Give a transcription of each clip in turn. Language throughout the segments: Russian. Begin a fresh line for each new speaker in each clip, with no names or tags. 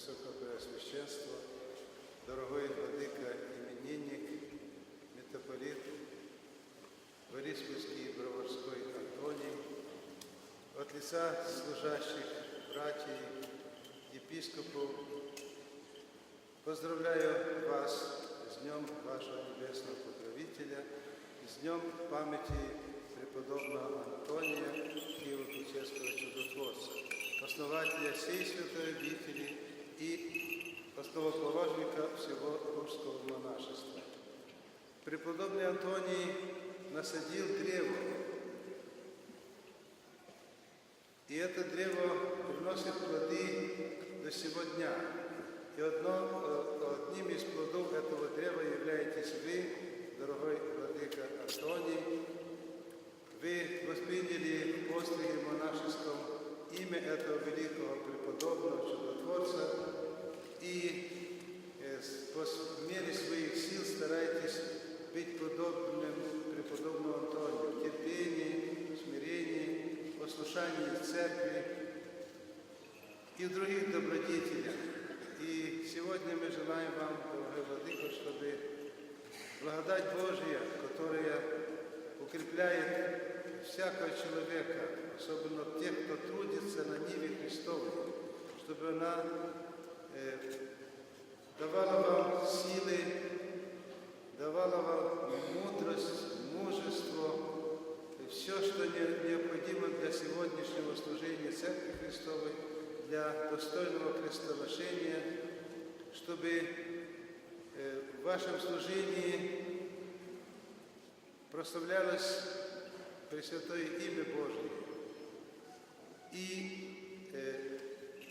Высокопреосвященство, дорогой владыка именинник, митрополит Бориспольский и Броварской Антоний, от лица служащих братьев, епископов, поздравляю вас с Днем вашего Небесного Покровителя, с Днем памяти преподобного Антония, Киево-Печерского чудотворца, основателя всей святой обители и основоположника всего русского монашества. Преподобный Антоний насадил древо, и это древо приносит плоды до сего дня. И одно, одним из плодов этого древа являетесь вы, дорогой владыка Антоний. Вы восприняли подвиге монашеском имя этого великого преподобного и других добродетелях. И сегодня мы желаем вам, дорогой Владыка, чтобы благодать Божья, которая укрепляет всякого человека, особенно тех, кто трудится на Ниве Христовой, чтобы она э, давала вам силы, давала вам мудрость, мужество, и все, что не- необходимо для сегодняшнего служения Церкви Христовой, для достойного крестоношения, чтобы э, в вашем служении прославлялось Пресвятое имя Божие и э,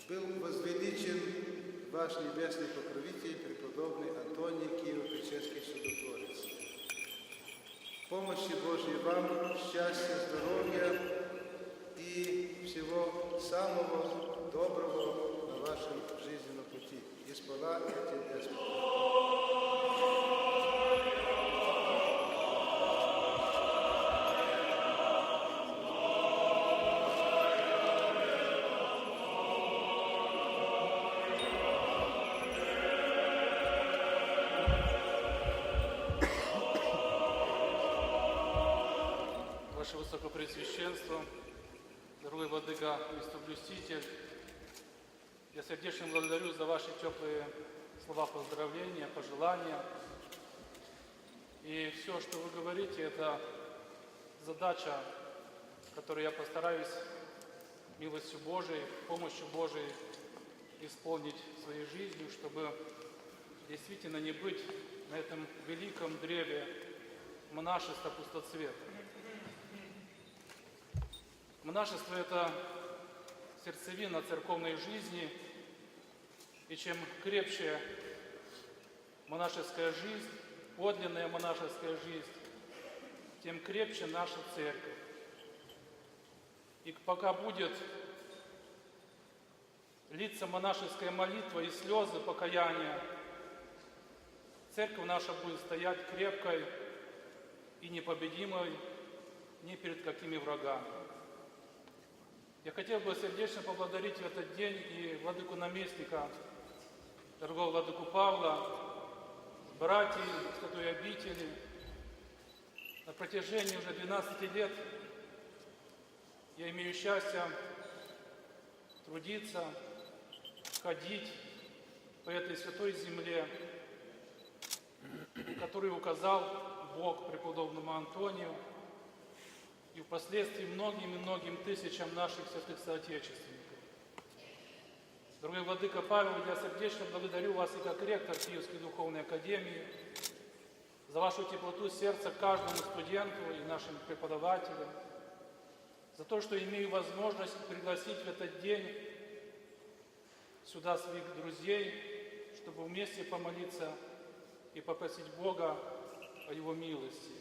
был возвеличен ваш небесный покровитель, преподобный Антоний Киево-Печерский чудотворец. Помощи Божьей вам, счастья, здоровья и всего самого доброго на вашем жизненном
Ваше Высокопреосвященство, дорогой Владыка Местоблюститель, я сердечно благодарю за ваши теплые слова поздравления, пожелания. И все, что вы говорите, это задача, которую я постараюсь милостью Божией, помощью Божией исполнить своей жизнью, чтобы действительно не быть на этом великом древе монашества пустоцвета. Монашество – это сердцевина церковной жизни, и чем крепче монашеская жизнь, подлинная монашеская жизнь, тем крепче наша церковь. И пока будет литься монашеская молитва и слезы покаяния, церковь наша будет стоять крепкой и непобедимой ни перед какими врагами. Я хотел бы сердечно поблагодарить в этот день и владыку наместника, дорогого владыку Павла, братьев Святой обители. На протяжении уже 12 лет я имею счастье трудиться, ходить по этой святой земле, которую указал Бог преподобному Антонию и впоследствии многим и многим тысячам наших святых соотечественников. Дорогой Владыка Павел, я сердечно благодарю вас и как ректор Киевской Духовной Академии за вашу теплоту сердца каждому студенту и нашим преподавателям, за то, что имею возможность пригласить в этот день сюда своих друзей, чтобы вместе помолиться и попросить Бога о Его милости.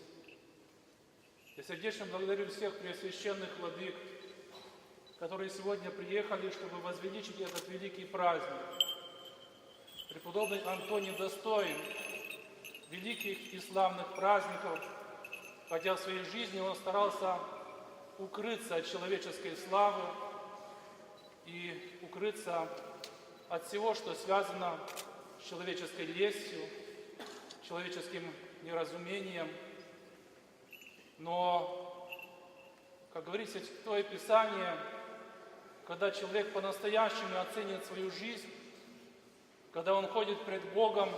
Я сердечно благодарю всех преосвященных владык, которые сегодня приехали, чтобы возвеличить этот великий праздник. Преподобный Антоний достоин великих и славных праздников, хотя в своей жизни он старался укрыться от человеческой славы и укрыться от всего, что связано с человеческой лестью, человеческим неразумением. Но, как говорится, Святое Писание, когда человек по-настоящему оценит свою жизнь, когда он ходит пред Богом,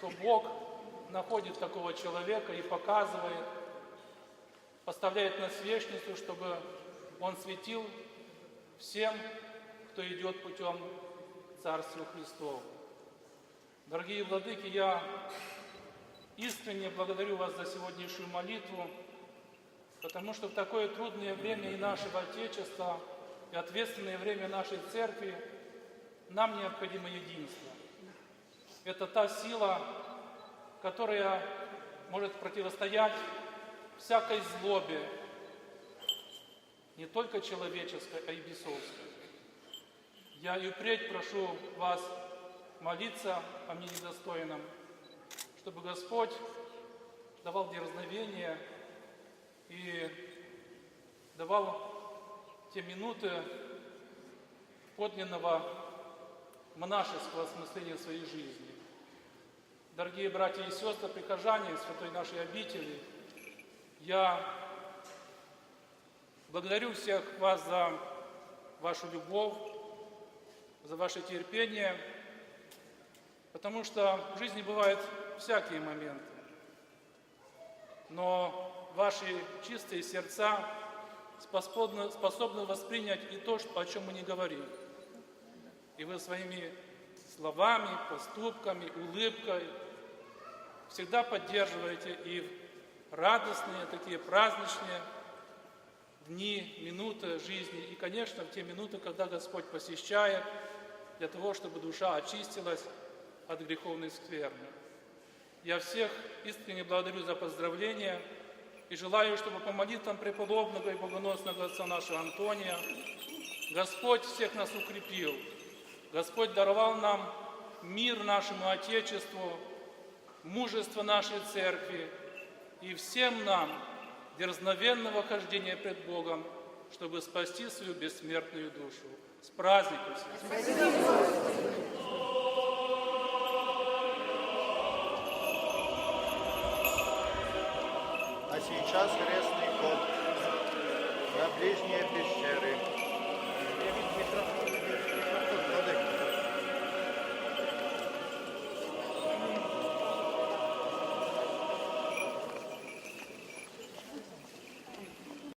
то Бог находит такого человека и показывает, поставляет на свечницу, чтобы он светил всем, кто идет путем Царствия Христова. Дорогие владыки, я искренне благодарю вас за сегодняшнюю молитву, потому что в такое трудное время и нашего Отечества, и ответственное время нашей Церкви нам необходимо единство. Это та сила, которая может противостоять всякой злобе, не только человеческой, а и бесовской. Я и впредь прошу вас молиться о мне недостойном, чтобы Господь давал дерзновение и давал те минуты подлинного монашеского осмысления своей жизни. Дорогие братья и сестры, прихожане святой нашей обители, я благодарю всех вас за вашу любовь, за ваше терпение, потому что в жизни бывают всякие моменты. Но ваши чистые сердца способны, способны воспринять и то, о чем мы не говорим. И вы своими словами, поступками, улыбкой всегда поддерживаете и радостные, такие праздничные дни, минуты жизни. И, конечно, в те минуты, когда Господь посещает, для того, чтобы душа очистилась от греховной скверны. Я всех искренне благодарю за поздравления и желаю, чтобы по молитвам преподобного и богоносного отца нашего Антония Господь всех нас укрепил, Господь даровал нам мир нашему Отечеству, мужество нашей Церкви и всем нам дерзновенного хождения пред Богом, чтобы спасти свою бессмертную душу. С праздником всех!
Сейчас крестный ход на ближние пещеры.